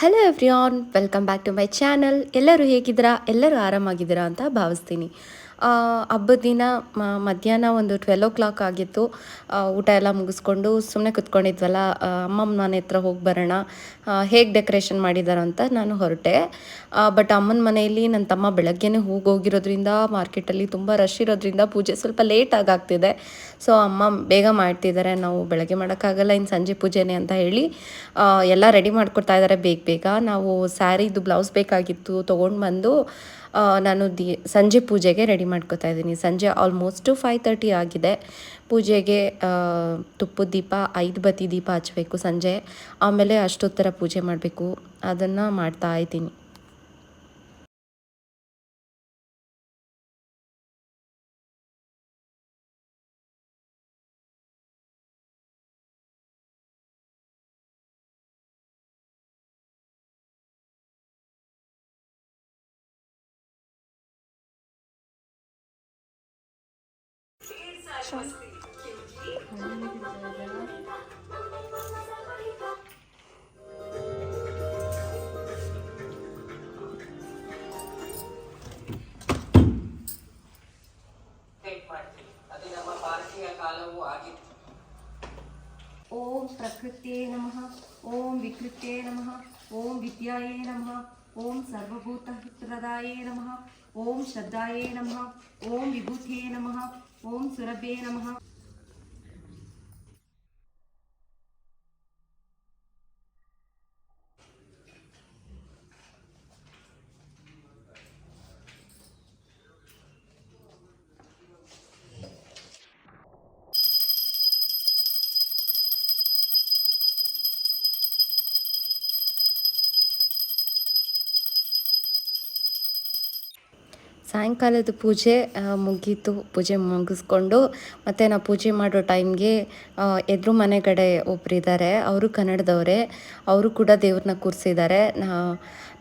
Hello everyone welcome back to my channel ಎಲ್ಲರೂ ಹೇಗಿದ್ದೀರಾ? ಎಲ್ಲರೂ ಆರಾಮಾಗಿದ್ದೀರಾ ಅಂತ ಭಾವಿಸ್ತೀನಿ. ಹಬ್ಬದ ದಿನ ಮಧ್ಯಾಹ್ನ ಒಂದು ಟ್ವೆಲ್ ಓ ಕ್ಲಾಕ್ ಆಗಿತ್ತು ಊಟ ಎಲ್ಲ ಮುಗಿಸ್ಕೊಂಡು ಸುಮ್ಮನೆ ಕುತ್ಕೊಂಡಿದ್ವಲ್ಲ ಅಮ್ಮಮ್ಮ ಮನೆ ಹತ್ರ ಹೋಗಿ ಬರೋಣ ಹೇಗೆ ಡೆಕೋರೇಷನ್ ಮಾಡಿದಾರೆ ಅಂತ ನಾನು ಹೊರಟೆ. ಬಟ್ ಅಮ್ಮನ ಮನೆಯಲ್ಲಿ ನನ್ನ ತಮ್ಮ ಬೆಳಗ್ಗೆನೇ ಹೋಗೋಗಿರೋದ್ರಿಂದ ಮಾರ್ಕೆಟಲ್ಲಿ ತುಂಬ ರಶ್ ಇರೋದ್ರಿಂದ ಪೂಜೆ ಸ್ವಲ್ಪ ಲೇಟ್ ಆಗ್ತಿದೆ. ಸೊ ಅಮ್ಮ ಬೇಗ ಮಾಡ್ತಿದ್ದಾರೆ ನಾವು ಬೆಳಗ್ಗೆ ಮಾಡೋಕ್ಕಾಗಲ್ಲ ಇನ್ನು ಸಂಜೆ ಪೂಜೆನೇ ಅಂತ ಹೇಳಿ ಎಲ್ಲ ರೆಡಿ ಮಾಡ್ಕೊಡ್ತಾ ಇದ್ದಾರೆ ಬೇಗ ಬೇಗ. ನಾವು ಸ್ಯಾರಿದು ಬ್ಲೌಸ್ ಬೇಕಾಗಿತ್ತು, ತೊಗೊಂಡು ಬಂದು ನಾನು ದಿ, ಸಂಜೆ ಪೂಜೆಗೆ ರೆಡಿ ಮಾಡ್ಕೋತಾ ಇದ್ದೀನಿ. ಸಂಜೆ ಆಲ್ಮೋಸ್ಟು ಫೈವ್ ತರ್ಟಿ ಆಗಿದೆ. ಪೂಜೆಗೆ ತುಪ್ಪದ ದೀಪ, ಐದು ಬತ್ತಿ ದೀಪ ಹಚ್ಚಬೇಕು ಸಂಜೆ. ಆಮೇಲೆ ಅಷ್ಟೊತ್ತರ ಪೂಜೆ ಮಾಡಬೇಕು. ಅದನ್ನು ಮಾಡ್ತಾ ಇದ್ದೀನಿ. Çok. ॐ प्रकृते नमः ॐ विकृते नमः ॐ विद्यायै नमः ॐ सर्वभूतहितप्रदाय नमः ॐ श्रद्धायै नमः ॐ विभूतये ఓం సురభే నమ. ಸಾಯಂಕಾಲದ ಪೂಜೆ ಮುಗೀತು. ಪೂಜೆ ಮುಗಿಸ್ಕೊಂಡು ಮತ್ತು ನಾವು ಪೂಜೆ ಮಾಡೋ ಟೈಮ್ಗೆ ಎದುರು ಮನೆ ಕಡೆ ಒಬ್ಬರಿದ್ದಾರೆ ಅವರು ಕನ್ನಡದವರೇ. ಅವರು ಕೂಡ ದೇವ್ರನ್ನ ಕೂರಿಸಿದ್ದಾರೆ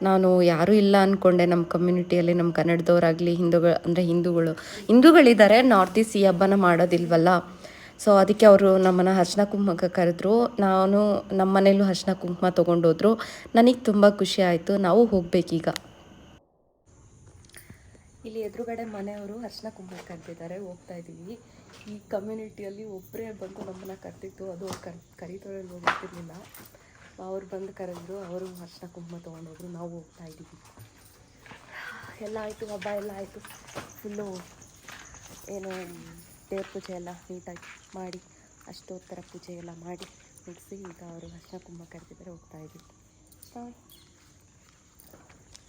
ನಾನು ಯಾರೂ ಇಲ್ಲ ಅಂದ್ಕೊಂಡೆ ನಮ್ಮ ಕಮ್ಯುನಿಟಿಯಲ್ಲಿ ನಮ್ಮ ಕನ್ನಡದವರಾಗಲಿ, ಹಿಂದೂಗಳು, ಅಂದರೆ ಹಿಂದೂಗಳು. ಹಿಂದೂಗಳಿದ್ದಾರೆ ನಾರ್ತ್ ಈಸ್ಟ್ ಈ ಹಬ್ಬನ ಮಾಡೋದಿಲ್ವಲ್ಲ? ಸೊ ಅದಕ್ಕೆ ಅವರು ನಮ್ಮನ್ನು ಹರ್ಶನ ಕುಂಕುಮಕ್ಕೆ ಕರೆದ್ರು. ನಾನು ನಮ್ಮ ಮನೇಲೂ ಅರ್ಶಿನ ಕುಂಕುಮ ತೊಗೊಂಡೋದ್ರು. ನನಗೆ ತುಂಬ ಖುಷಿ ಆಯಿತು. ನಾವು ಹೋಗ್ಬೇಕೀಗ. ಇಲ್ಲಿ ಎದುರುಗಡೆ ಮನೆಯವರು ಅರ್ಶನ ಕುಂಕುಮ ಕರೆದಿದ್ದಾರೆ ಹೋಗ್ತಾ ಇದ್ದೀವಿ ಈ ಕಮ್ಯುನಿಟಿಯಲ್ಲಿ ಒಬ್ಬರೇ ಬಂದು ನಮ್ಮನ್ನ ಕರೆದಿತ್ತು ಅದು ಅವ್ರು ಕರ್ ಕರೀತೋರಲ್ಲಿ ಹೋಗ್ತಿರ್ಲಿಲ್ಲ ಅವ್ರು ಬಂದು ಕರೆದ್ರು, ಅವರು ಅರ್ಶನ ಕುಂಕುಮ ತೊಗೊಂಡೋದ್ರು, ನಾವು ಹೋಗ್ತಾ ಇದ್ದೀವಿ ಎಲ್ಲ ಆಯಿತು, ಹಬ್ಬ ಎಲ್ಲ ಆಯಿತು. ಫುಲ್ಲು ಏನು ದೇವ್ರ ಪೂಜೆ ಎಲ್ಲ ನೀಟಾಗಿ ಮಾಡಿ, ಅಷ್ಟೋತ್ತರ ಪೂಜೆ ಎಲ್ಲ ಮಾಡಿ ಮುಗಿಸಿ ಈಗ ಅವರು ಅರ್ಶನ ಕುಂಕುಮ ಕರೆದಿದ್ದಾರೆ, ಹೋಗ್ತಾ ಇದ್ದೀವಿ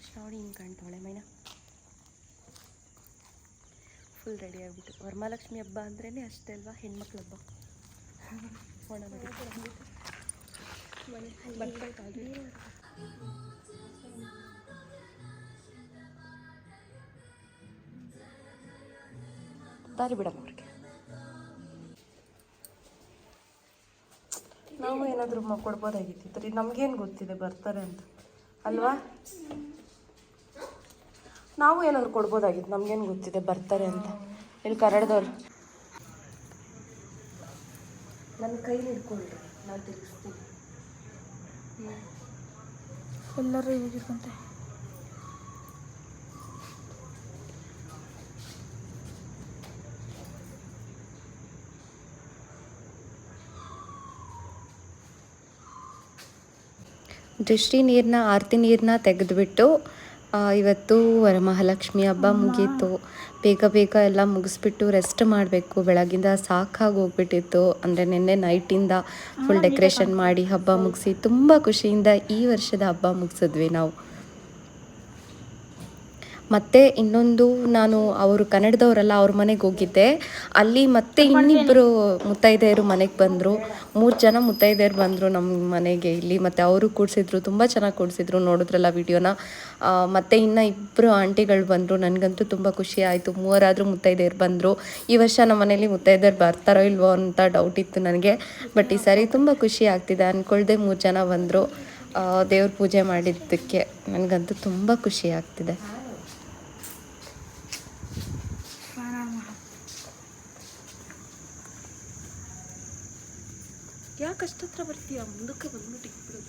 ಶ್ರಾವಣಿ ಹಿಂಗೆ ಕಾಣ್ತಾವಳೆ ಮೈನಾ? ಫುಲ್ ರೆಡಿ ಆಗಿಬಿಟ್ಟು. ವರಮಹಾಲಕ್ಷ್ಮಿ ಹಬ್ಬ ಅಂದ್ರೇ ಅಷ್ಟೇ ಅಲ್ವಾ? ಹೆಣ್ಮಕ್ಳ ಹಬ್ಬ. ಒಣ ದಾರಿ ಬಿಡಮ್ಮ ಅವ್ರಿಗೆ. ನಾವು ಏನಾದರೂ ಕೊಡ್ಬೋದಾಗಿತ್ತು ನಮಗೇನು ಗೊತ್ತಿದೆ, ಬರ್ತಾರೆ ಅಂತ. ಅಲ್ವಾ? ನಾವು ಏನಾದ್ರು ಕೊಡ್ಬೋದಾಗಿತ್ತು? ನಮ್ಗೇನು ಗೊತ್ತಿದೆ? ಬರ್ತಾರೆ ಅಂತ. ಇಲ್ಲಿ ಕನ್ನಡದವ್ರು. ನನ್ನ ಕೈಲಿ ಹಿಡ್ಕೊಳ್ರಿ ನಾನು ತಿರುಗಿಸ್ತೀನಿ ಎಲ್ಲರೂ ಹೇಗಿರ್ಕೊಂತೆ ದೃಷ್ಟಿ ನೀರನ್ನ ಆರತಿ ನೀರನ್ನ ತೆಗೆದುಬಿಟ್ಟು ಇವತ್ತು ವರಮಹಾಲಕ್ಷ್ಮಿ ಹಬ್ಬ ಮುಗೀತು. ಬೇಗ ಬೇಗ ಎಲ್ಲ ಮುಗಿಸ್ಬಿಟ್ಟು ರೆಸ್ಟ್ ಮಾಡಬೇಕು. ಬೆಳಗಿಂದ ಸಾಕಾಗಿ ಹೋಗ್ಬಿಟ್ಟಿತ್ತು. ಅಂದರೆ ನಿನ್ನೆ ನೈಟಿಂದ ಫುಲ್ ಡೆಕೋರೇಷನ್ ಮಾಡಿ ಹಬ್ಬ ಮುಗಿಸಿ ತುಂಬ ಖುಷಿಯಿಂದ ಈ ವರ್ಷದ ಹಬ್ಬ ಮುಗಿಸಿದ್ವಿ ನಾವು. ಮತ್ತು ಇನ್ನೊಂದು ನಾನು ಅವರು ಕನ್ನಡದವರಲ್ಲ ಅವ್ರ ಮನೆಗೆ ಹೋಗಿದ್ದೆ. ಅಲ್ಲಿ ಮತ್ತೆ ಇನ್ನಿಬ್ಬರು ಮುತ್ತೈದೆಯರು ಮನೆಗೆ ಬಂದರು. ಮೂರು ಜನ ಮುತ್ತೈದೆಯರು ಬಂದರು ನಮ್ಮ ಮನೆಗೆ ಇಲ್ಲಿ. ಮತ್ತು ಅವರು ಕೂಡಿಸಿದ್ರು, ತುಂಬ ಚೆನ್ನಾಗಿ ಕೂಡ್ಸಿದ್ರು ನೋಡಿದ್ರಲ್ಲ ವಿಡಿಯೋನ. ಮತ್ತು ಇನ್ನು ಇಬ್ಬರು ಆಂಟಿಗಳು ಬಂದರು. ನನಗಂತೂ ತುಂಬ ಖುಷಿ ಆಯಿತು. ಮೂವರಾದರೂ ಮುತ್ತೈದೆಯರು ಬಂದರು. ಈ ವರ್ಷ ನಮ್ಮ ಮನೇಲಿ ಮುತ್ತೈದೆಯರು ಬರ್ತಾರೋ ಇಲ್ವೋ ಅಂತ ಡೌಟ್ ಇತ್ತು ನನಗೆ. ಬಟ್ ಈ ಸಾರಿ ತುಂಬ ಖುಷಿ ಆಗ್ತಿದೆ. ಅಂದ್ಕೊಳ್ದೆ ಮೂರು ಜನ ಬಂದರು. ದೇವ್ರ ಪೂಜೆ ಮಾಡಿದ್ದಕ್ಕೆ. ನನಗಂತೂ ತುಂಬ ಖುಷಿ ಆಗ್ತಿದೆ. ಯಾಕೆ ಹತ್ರ ಬರ್ತೀಯ? ಮುಂದಕ್ಕೆ ಬಂದ್ಬಿಟ್ಟು ಇಬ್ರು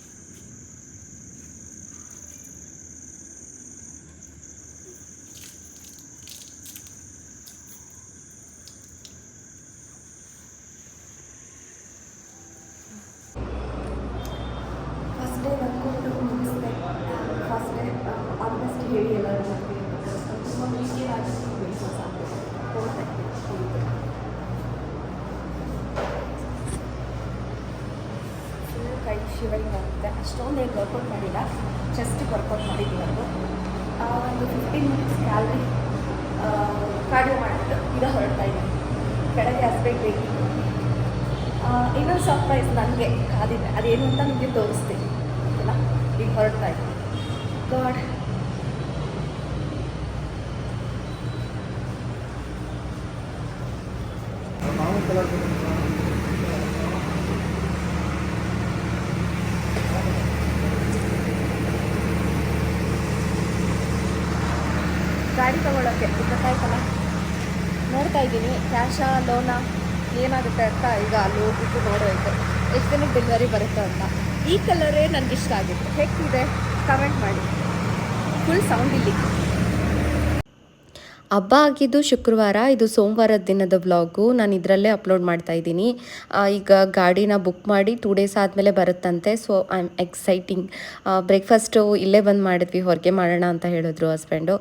ಹೇಳಿ ಎಲ್ಲರೂ ಮಾಡ್ತೀವಿ ತುಂಬ ಈಸಿ ಆಗುತ್ತೆ ವೆಯ್ಟ್ ಮಸಾಲ ಫುಲ್ ಕೈ ಶಿವರಿಂಗ್ ಆಗುತ್ತೆ ಅಷ್ಟೊಂದು ಏನು ವರ್ಕೌಟ್ ಮಾಡಿಲ್ಲ. ಚೆಸ್ಟಿಗೆ ವರ್ಕೌಟ್ ಮಾಡಿದ್ದೀವಿ ಅದು ಒಂದು ಫಿಫ್ಟೀನ್ ಮಿನಿಟ್ಸ್ ಕ್ಯಾಲ್ರಿ ಕಾರ್ಡಿಯೋ ಮಾಡಿಬಿಟ್ಟು ಈಗ ಹೊರಡ್ತಾ ಇದ್ದೀನಿ ಕೆಳಗೆ ಹಸ್ಬೆಂಡ್ ಬೇಕು ಇನ್ನೊಂದು ಸರ್ಪ್ರೈಸ್ ನನಗೆ ಕಾದಿದೆ. ಅದೇನು ಅಂತ ನಿಮಗೆ ತೋರಿಸ್ತೀನಿ. ಅಲ್ಲ ಈಗ ಹೊರಡ್ತಾ ಇದ್ದೀನಿ ಗಾಡ್ ಗಾಡಿ ನೋಡ್ತಾ ಇದ್ದೀನಿ. ಕ್ಯಾಶಾ ಲೋನಾ ಏನಾಗುತ್ತೆ ಅಂತ ಈಗ ಅಲ್ಲಿ ಹೋಗ್ಬಿಟ್ಟು ನೋಡೋಯ್ತು ಎಷ್ಟು ದಿನಕ್ಕೆ ಡೆಲಿವರಿ ಬರುತ್ತೆ ಅಂತ. ಈ ಕಲರೇ ನನಗೆ ಇಷ್ಟ ಆಗಿತ್ತು ಹೆಕ್ಕಿದೆ ಕಮೆಂಟ್ ಮಾಡಿ. ಫುಲ್ ಸೌಂಡ್ ಇಲ್ಲಿ. ಹಬ್ಬ ಆಗಿದ್ದು ಶುಕ್ರವಾರ, ಇದು ಸೋಮವಾರದ ದಿನದ ವ್ಲಾಗು ನಾನು ಇದರಲ್ಲೇ ಅಪ್ಲೋಡ್ ಮಾಡ್ತಾ ಇದ್ದೀನಿ. ಈಗ ಗಾಡಿನ ಬುಕ್ ಮಾಡಿ ಟೂ ಡೇಸ್ ಆದಮೇಲೆ ಬರುತ್ತಂತೆ. So I am exciting breakfast ಇಲ್ಲೇ ಬಂದು ಮಾಡಿದ್ವಿ. ಹೊರಗೆ ಮಾಡೋಣ ಅಂತ ಹೇಳಿದ್ರು ಹಸ್ಬೆಂಡು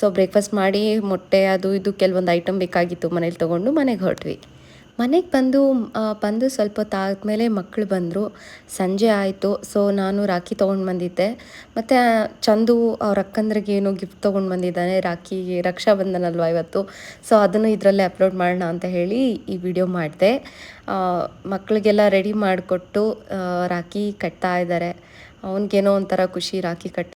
ಸೊ ಬ್ರೇಕ್ಫಾಸ್ಟ್ ಮಾಡಿ, ಮೊಟ್ಟೆ ಅದು ಇದು ಕೆಲವೊಂದು ಐಟಮ್ ಬೇಕಾಗಿತ್ತು ಮನೇಲಿ ತೊಗೊಂಡು ಮನೆಗೆ ಹೊರಟ್ವಿ. ಮನೆಗೆ ಬಂದು ಬಂದು ಸ್ವಲ್ಪ ಹೊತ್ತಾದ್ಮೇಲೆ ಮಕ್ಕಳು ಬಂದರು. ಸಂಜೆ ಆಯಿತು, ಸೊ ನಾನು ರಾಖಿ ತೊಗೊಂಡು ಬಂದಿದ್ದೆ. ಮತ್ತು, ಚಂದು ಅವ್ರ ಅಕ್ಕಂದ್ರಿಗೆ ಏನೋ ಗಿಫ್ಟ್ ತೊಗೊಂಡು ಬಂದಿದ್ದಾನೆ, ರಾಖಿಗೆ ರಕ್ಷಾ ಅಲ್ವಾ ಇವತ್ತು? ಸೊ ಅದನ್ನು ಇದರಲ್ಲೇ ಅಪ್ಲೋಡ್ ಮಾಡೋಣ ಅಂತ ಹೇಳಿ ಈ ವಿಡಿಯೋ ಮಾಡಿದೆ. ಮಕ್ಕಳಿಗೆಲ್ಲ ರೆಡಿ ಮಾಡಿಕೊಟ್ಟು ರಾಖಿ ಕಟ್ತಾ ಇದ್ದಾರೆ. ಅವನಿಗೇನೋ ಒಂಥರ ಖುಷಿ ರಾಖಿ ಕಟ್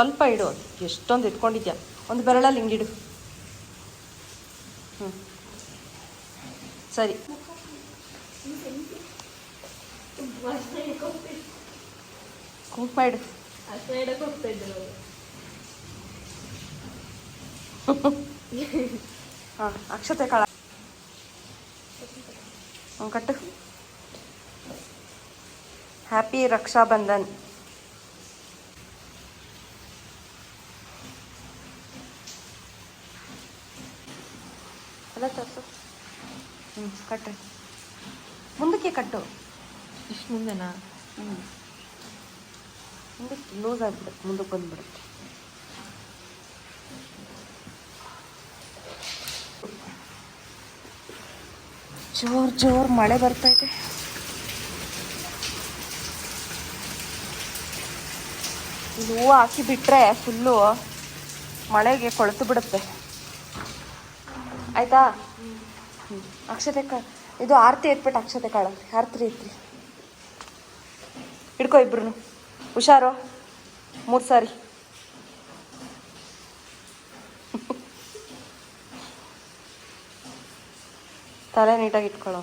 ಸ್ವಲ್ಪ ಇಡು. ಎಷ್ಟೊಂದು ಇಟ್ಕೊಂಡಿದ್ಯಾ ಒಂದು ಬೆರಳಲ್ಲಿ ಹಿಂಗಿಡು ಹ್ಞೂ ಸರಿ. ಕುಂಕುಮ ಇಡು. ಹಾಂ, ಅಕ್ಷತೆ ಕಾಳ. ಕಟ್ಟು. ಹ್ಯಾಪಿ ರಕ್ಷಾಬಂಧನ್ ಅಲ್ಲ ತೋರಿಸು ಹ್ಞೂ ಕಟ್ಟು ಮುಂದಕ್ಕೆ ಕಟ್ಟು ಮುಂದೆನಾ ಹ್ಞೂ ಮುಂದಕ್ಕೆ ಲೂಸ್ ಆಗಿಬಿಡುತ್ತೆ ಮುಂದಕ್ಕೆ ಬಂದ್ಬಿಡುತ್ತೆ. ಜೋರ್ ಜೋರ್ ಮಳೆ ಬರ್ತೈತೆ ಇಲ್ಲಿ ಹೂವು ಹಾಕಿ ಬಿಟ್ರೆ ಫುಲ್ಲು ಮಳೆಗೆ ಕೊಳೆತು ಬಿಡುತ್ತೆ. ಆಯ್ತಾ? ಅಕ್ಷತೆ ಕಾಳು ಇದು ಆರತಿ ಎತ್ಬಿಟ್ಟು ಅಕ್ಷತೆ ಕಾಳು ಆರತಿ ಎತ್ರಿ ಹಿಡ್ಕೊ ಇಬ್ರು ಹುಷಾರು. ಮೂರು ಸಾರಿ. ತಲೆ ನೀಟಾಗಿ ಇಟ್ಕೊಳ್ಳೋ.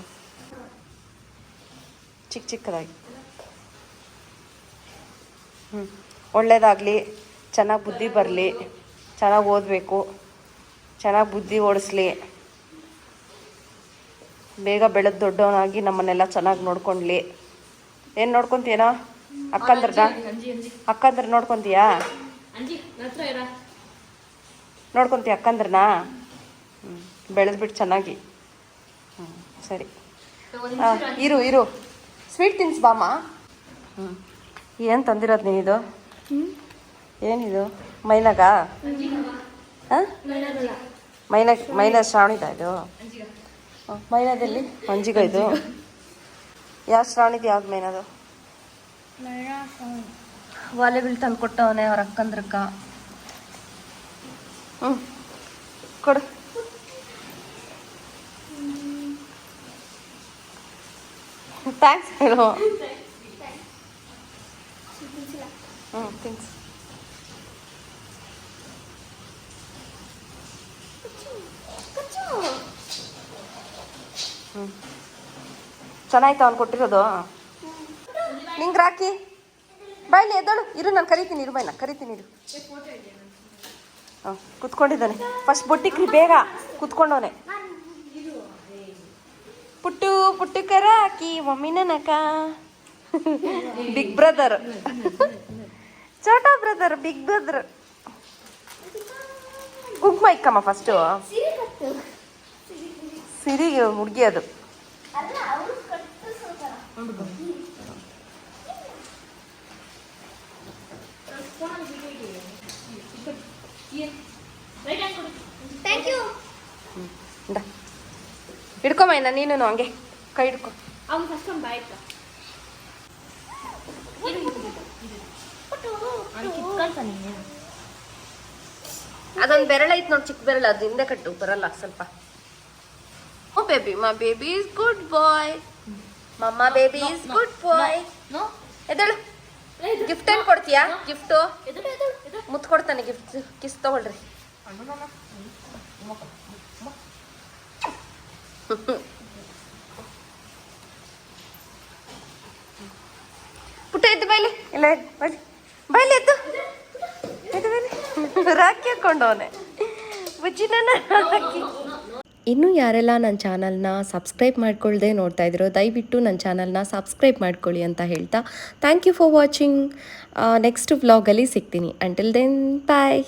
ಚಿಕ್ಕ ಚಿಕ್ಕದಾಗಿ. ಹ್ಞೂ ಒಳ್ಳೇದಾಗಲಿ. ಚೆನ್ನಾಗಿ ಬುದ್ಧಿ ಬರಲಿ. ಚೆನ್ನಾಗಿ ಓದಬೇಕು. ಚೆನ್ನಾಗಿ ಬುದ್ಧಿ ಓಡಿಸ್ಲಿ. ಬೇಗ ಬೆಳೆದು ದೊಡ್ಡವನಾಗಿ ನಮ್ಮನ್ನೆಲ್ಲ ಚೆನ್ನಾಗಿ ನೋಡ್ಕೊಂಡ್ಲಿ. ಏನು ನೋಡ್ಕೊಂತೀಯನೋ? ಅಕ್ಕಂದ್ರನ ಅಕ್ಕಂದ್ರ ನೋಡ್ಕೊಂತೀಯಾ? ನೋಡ್ಕೊಂತೀಯ ಅಕ್ಕಂದ್ರನ? ಹ್ಞೂ ಬೆಳೆದ್ಬಿಟ್ಟು ಚೆನ್ನಾಗಿ. ಹ್ಞೂ ಸರಿ. ಇರು ಇರು. ಸ್ವೀಟ್ ತಿನ್ಸ್ ಬಾಮ್ಮ. ಹ್ಞೂ ಏನು ತಂದಿರೋದು ನೀನಿದು? ಏನಿದು? ಮೈನಾಗ? ಹಾಂ? ಮೈನ ಮೈನ ಶ್ರಾವಣಿದ ಇದು? ಮೈನದಲ್ಲಿ ಮೈನಾದಲ್ಲಿ ಮಂಜಿಗ ಇದು. ಯಾವ ಶ್ರಾವಣಿದು ಯಾವ್ದು ಮೇನ್ ಅದು? ವಾಲಿಬಾಲ್ ತಂದು ಕೊಟ್ಟವನೆ ಅವ್ರ ಅಕ್ಕಂದ್ರಕ್ಕ ಹ್ಞೂ ಕೊಡು. ಥ್ಯಾಂಕ್ಸ್ ಹೇಳು. ಹ್ಞೂ ಥ್ಯಾಂಕ್ಸ್ ಹ್ಞೂ ಚೆನ್ನಾಯ್ತು ಅವ್ನು ಕೊಟ್ಟಿರೋದು? ನಿಂಗೆ ರಾಕಿ. ಬಾಯ್ಲಿ ಎದ್ದಳು. ಇರು ನಾನು ಕರಿತೀನಿ ಇರು ಬಾಯ್ನ ಕರಿತೀನಿ ಇರು. ಹಾಂ ಕುತ್ಕೊಂಡಿದ್ದಾನೆ. ಫಸ್ಟ್ ಬೊಟ್ಟಿಕ್ರಿ ಬೇಗ ಕುತ್ಕೊಂಡವನೆ. ಪುಟ್ಟು ಪುಟ್ಟು ಕರಾಕಿ ಮಮ್ಮಿನ ನಕ ಬಿಗ್ ಬ್ರದರ್ ಚೋಟಾ ಬ್ರದರ್ ಬಿಗ್ ಬ್ರದರ್ ಕುಂಕುಮ ಇಕ್ಕಮ್ಮ ಫಸ್ಟು ಸಿರಿಗೆ ಹುಡುಗಿ ಅದು. ಮೈನಾ ನೀನು ಹಂಗೆ. ಕೈ ಹಿಡ್ಕೊ. ಅವ್ನು ಫಸ್ಟ್ ಒಂದು ಅದೊಂದು ಬೆರಳ ಐತ್ ನೋಡಿ ಚಿಕ್ಕ ಬೆರಳ ಅದು ಹಿಂದೆ ಕಟ್ಟು ಬರಲ್ಲ ಸ್ವಲ್ಪ. ಓ baby ma baby is good boy mamma baby is good boy ಎದಳು gift ಏನ್ ಕೊಡ್ತೀಯಾ? ಗಿಫ್ಟು ಮುತ್ ಕೊಡ್ತಾನೆ ಗಿಫ್ಟ್ ಕಿಸ್ ತಗೊಳ್ರಿ. ಪುಟ್ಟ ಎದ್ದು ಬೈಲಿ. ಇಲ್ಲ ಬೈಲಿ. ಬೈಲಿ ಎದ್ದು. ಎದ್ದು ಬೈಲಿ. ರಾಕಿ ಹಾಕೊಂಡವನೆ. ಬುಜ್ಜಿನ ರಾಕಿ ಇನ್ನು ಯಾರೆಲ್ಲ ನನ್ನ ಚಾನಲ್ನ ಸಬ್ಸ್ಕ್ರೈಬ್ ಮಾಡ್ಕೊಳ್ಳದೆ ನೋಡ್ತಾ ಇದ್ದೀರೋ, ದಯವಿಟ್ಟು ನನ್ನ ಚಾನಲ್ನ ಸಬ್ಸ್ಕ್ರೈಬ್ ಮಾಡ್ಕೊಳ್ಳಿ ಅಂತ ಹೇಳ್ತಾ thank you for watching next ವ್ಲಾಗಲ್ಲಿ ಸಿಗ್ತೀನಿ. Until then bye